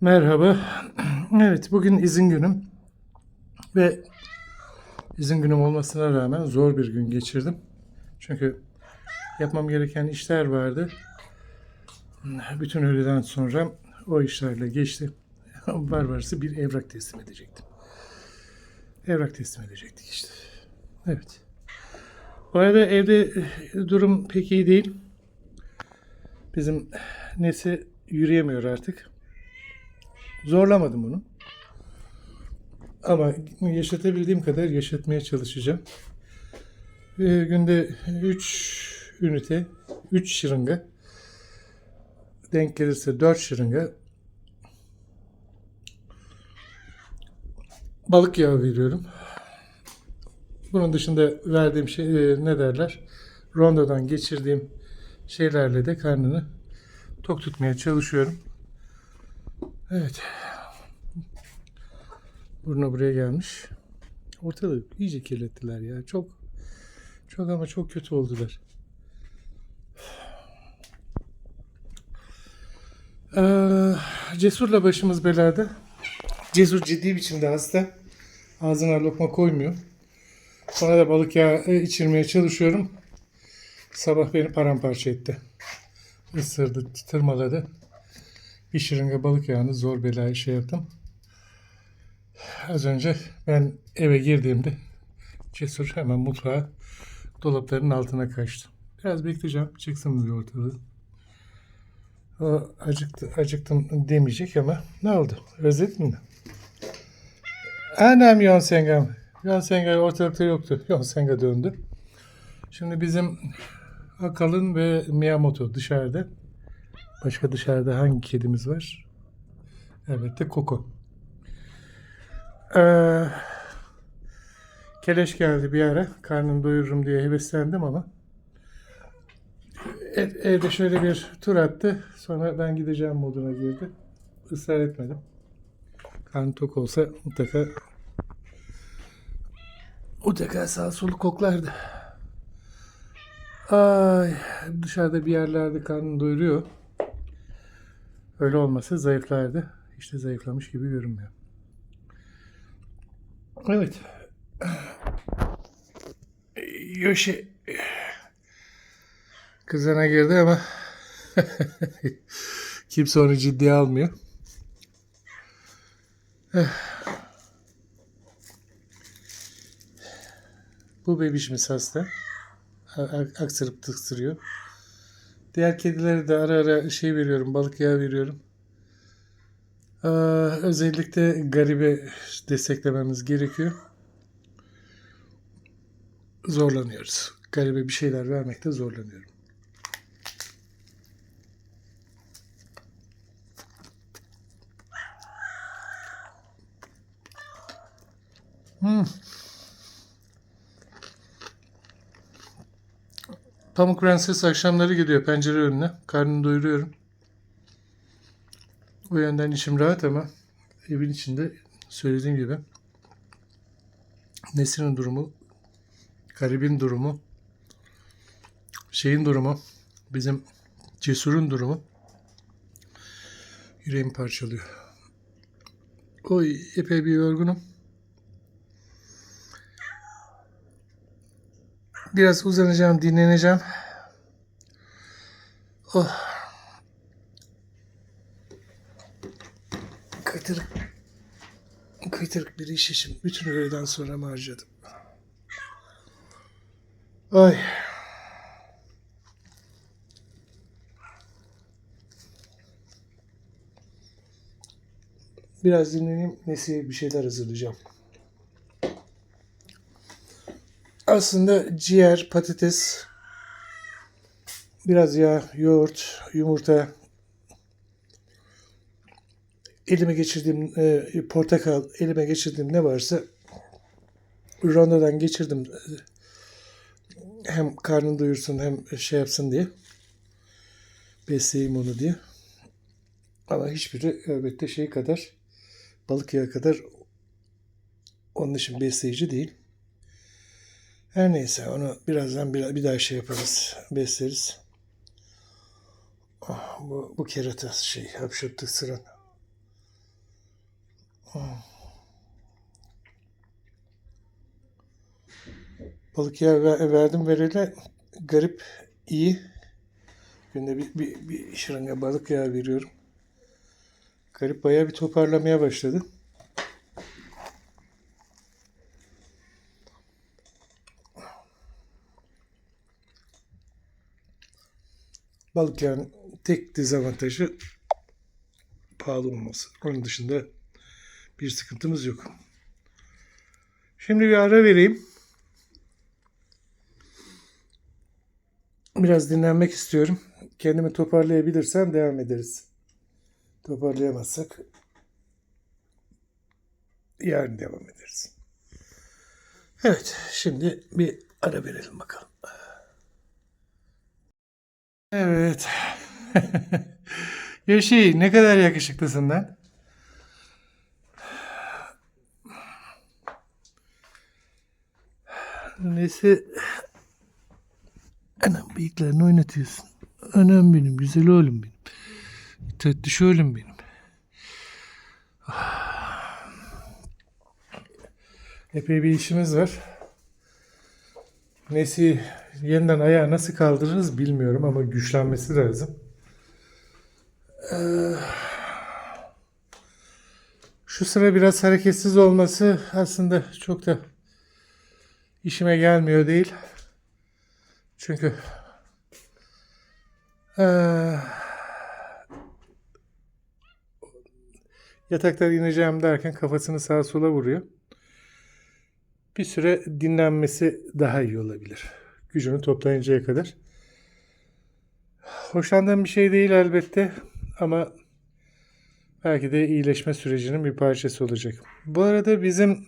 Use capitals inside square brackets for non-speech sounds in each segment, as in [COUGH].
Merhaba. Evet, bugün izin günüm ve izin günüm olmasına rağmen zor bir gün geçirdim. Çünkü yapmam gereken işler vardı. Bütün öğleden sonra o işlerle geçti. [LAUGHS] Var varsa bir evrak teslim edecektim. Evrak teslim edecektik işte. Evet. Bu arada evde durum pek iyi değil. Bizim Nesi yürüyemiyor artık. Zorlamadım onu. Ama yaşatabildiğim kadar yaşatmaya çalışacağım. Ee, günde 3 ünite, 3 şırınga, denk gelirse 4 şırınga balık yağı veriyorum. Bunun dışında verdiğim şey e, ne derler? Rondodan geçirdiğim şeylerle de karnını tok tutmaya çalışıyorum. Evet. Burnu buraya gelmiş. Ortalığı iyice kirlettiler ya. Çok çok ama çok kötü oldular. Ee, Cesur'la başımız belada. Cesur ciddi biçimde hasta. Ağzına lokma koymuyor. Sonra da balık yağı e, içirmeye çalışıyorum. Sabah beni paramparça etti. Isırdı, tırmaladı. Bir şırınga balık yağını zor bela şey yaptım. Az önce ben eve girdiğimde Cesur hemen mutfağa dolapların altına kaçtı. Biraz bekleyeceğim. Çıksın bir ortalığı. O acıktı, acıktım demeyecek ama ne oldu? Özledin mi? Annem Yonsengam. Yonsenga ortalıkta yoktu. Yonsenga döndü. Şimdi bizim Akalın ve Miyamoto dışarıda. Başka dışarıda hangi kedimiz var? Elbette Koko. Ee, Keleş geldi bir ara. Karnını doyururum diye heveslendim ama ev- evde şöyle bir tur attı. Sonra ben gideceğim moduna girdi. Israr etmedim. Karnı tok olsa mutlaka mutlaka sağ solu koklardı. Ay, dışarıda bir yerlerde karnını doyuruyor. Öyle olmasa zayıflardı. İşte zayıflamış gibi görünmüyor. Evet. Yoshi kızına girdi ama [LAUGHS] kimse onu ciddiye almıyor. Bu bebişimiz hasta. Aksırıp tıksırıyor. Diğer kedilere de ara ara şey veriyorum, balık yağı veriyorum. Aa, özellikle garibe desteklememiz gerekiyor. Zorlanıyoruz. Garibe bir şeyler vermekte zorlanıyorum. Hmm. Pamuk Prenses akşamları gidiyor pencere önüne. Karnını doyuruyorum. O yönden içim rahat ama evin içinde söylediğim gibi Nesrin'in durumu, Garib'in durumu, şeyin durumu, bizim Cesur'un durumu yüreğimi parçalıyor. Oy epey bir yorgunum. Biraz uzanacağım, dinleneceğim. Oh. Kıytırık. Kıytırık bir iş için bütün öğleden sonra mı harcadım? Ay. Biraz dinleneyim. Nesiye bir şeyler hazırlayacağım. Aslında ciğer, patates, biraz yağ, yoğurt, yumurta, elime geçirdiğim e, portakal, elime geçirdiğim ne varsa rondodan geçirdim. Hem karnını doyursun hem şey yapsın diye. Besleyeyim onu diye. Ama hiçbiri elbette şey kadar, balık yağı kadar onun için besleyici değil. Her neyse onu birazdan bir, bir daha şey yaparız. Besleriz. Ah, bu, bu kerata şey hapşırttı sıran. Balık yağı ver- verdim vereli garip iyi. Günde bir, bir, bir şırınga balık yağı veriyorum. Garip bayağı bir toparlamaya başladı. Balık yağının tek dezavantajı pahalı olması. Onun dışında bir sıkıntımız yok. Şimdi bir ara vereyim. Biraz dinlenmek istiyorum. Kendimi toparlayabilirsem devam ederiz. Toparlayamazsak yarın devam ederiz. Evet, şimdi bir ara verelim bakalım. Evet. [LAUGHS] Yoshi ne kadar yakışıklısın lan. Neyse. Anam bıyıklarını oynatıyorsun. Anam benim, güzel oğlum benim. Tatlış oğlum benim. Epey bir işimiz var. Nesi yeniden ayağa nasıl kaldırırız bilmiyorum ama güçlenmesi lazım. Ee, şu sıra biraz hareketsiz olması aslında çok da işime gelmiyor değil. Çünkü eee, yataktan ineceğim derken kafasını sağa sola vuruyor. Bir süre dinlenmesi daha iyi olabilir. Gücünü toplayıncaya kadar. Hoşlandığım bir şey değil elbette ama belki de iyileşme sürecinin bir parçası olacak. Bu arada bizim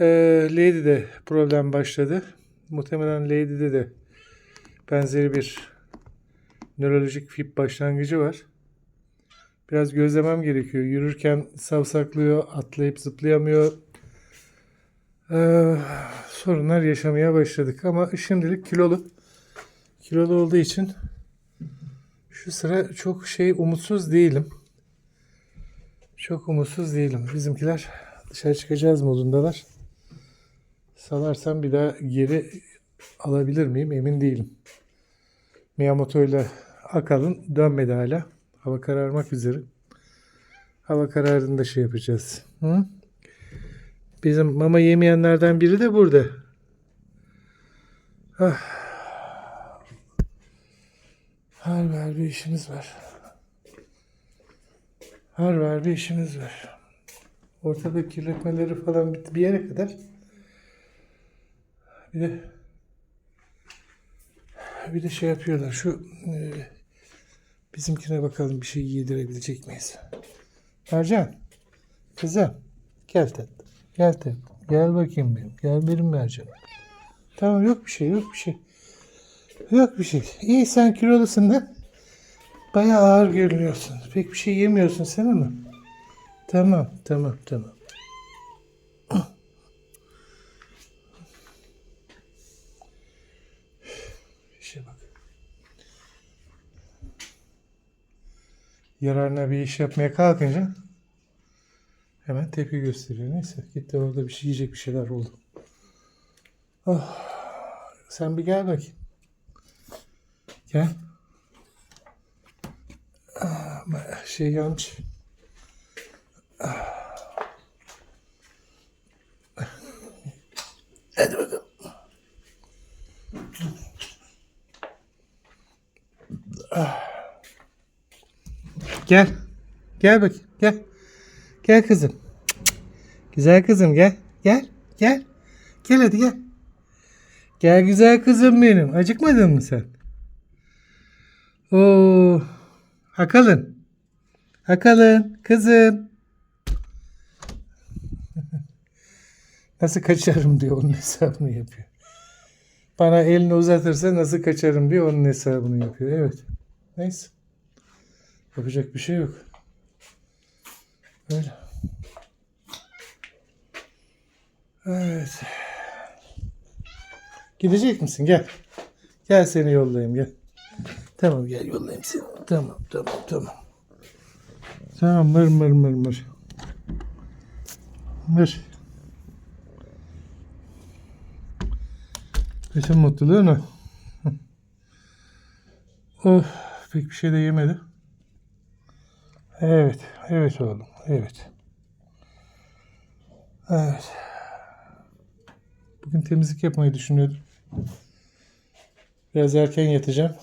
eee Lady'de problem başladı. Muhtemelen Lady'de de benzeri bir nörolojik fib başlangıcı var. Biraz gözlemem gerekiyor. Yürürken savsaklıyor, atlayıp zıplayamıyor. Ee, sorunlar yaşamaya başladık ama şimdilik kilolu. Kilolu olduğu için şu sıra çok şey umutsuz değilim. Çok umutsuz değilim. Bizimkiler dışarı çıkacağız modundalar. Salarsam bir daha geri alabilir miyim emin değilim. Miyamoto ile Akalın dönmedi hala. Hava kararmak üzere. Hava karardığında şey yapacağız. Hı? Bizim mama yemeyenlerden biri de burada. Ah. Ver bir işimiz var. Her ver bir işimiz var. Ortada kirletmeleri falan bitti bir yere kadar. Bir de bir de şey yapıyorlar. Şu e, bizimkine bakalım bir şey yedirebilecek miyiz? Mercan. Kızım. Gel tatlım. Gel tatlım. Gel bakayım benim. Gel benim Mercan. Tamam yok bir şey yok bir şey. Yok bir şey. İyi sen kilolusun da. Bayağı ağır görünüyorsun. Pek bir şey yemiyorsun sen ama. Tamam tamam tamam. [CLEARS THROAT] İşe bak. Yararına bir iş yapmaya kalkınca hemen tepki gösteriyor. Neyse gitti orada bir şey yiyecek bir şeyler oldu. Oh, sen bir gel bakayım. Gel. Ah, Şey yanlış. Ah. Hadi bakalım. Gel. Gel bakayım. Gel. Gel kızım. Güzel kızım gel. Gel. Gel. Gel hadi gel. Gel güzel kızım benim. Acıkmadın mı sen? Oo. Hakalın. Hakalın. Kızım. [LAUGHS] Nasıl kaçarım diyor onun hesabını yapıyor. Bana elini uzatırsa nasıl kaçarım diyor onun hesabını yapıyor. Evet. Neyse. Yapacak bir şey yok. Öyle. Evet. Gidecek misin? Gel. Gel seni yollayayım gel. Tamam gel yollayayım seni. Tamam tamam tamam. Tamam mır mır mır mır. Ver. Bütün mutluluğu ne? [LAUGHS] Oh, pek bir şey de yemedi. Evet, evet oğlum, evet. Evet. Bugün temizlik yapmayı düşünüyordum. Biraz erken yatacağım.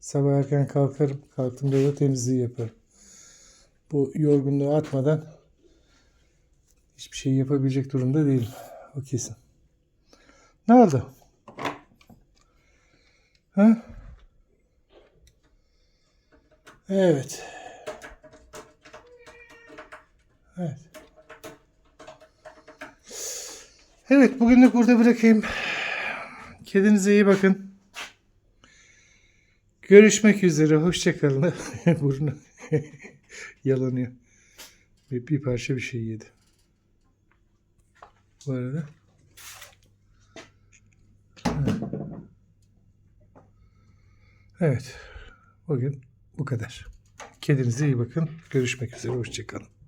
Sabah erken kalkarım. Kalktığımda da temizliği yaparım. Bu yorgunluğu atmadan hiçbir şey yapabilecek durumda değilim. O kesin. Ne oldu? Ha? Evet. Evet. Evet, bugünlük burada bırakayım. Kendinize iyi bakın. Görüşmek üzere. Hoşçakalın. [LAUGHS] Burnu [LAUGHS] yalanıyor. Bir, bir parça bir şey yedi. Bu arada. Evet. Bugün bu kadar. Kendinize iyi bakın. Görüşmek üzere. Hoşçakalın.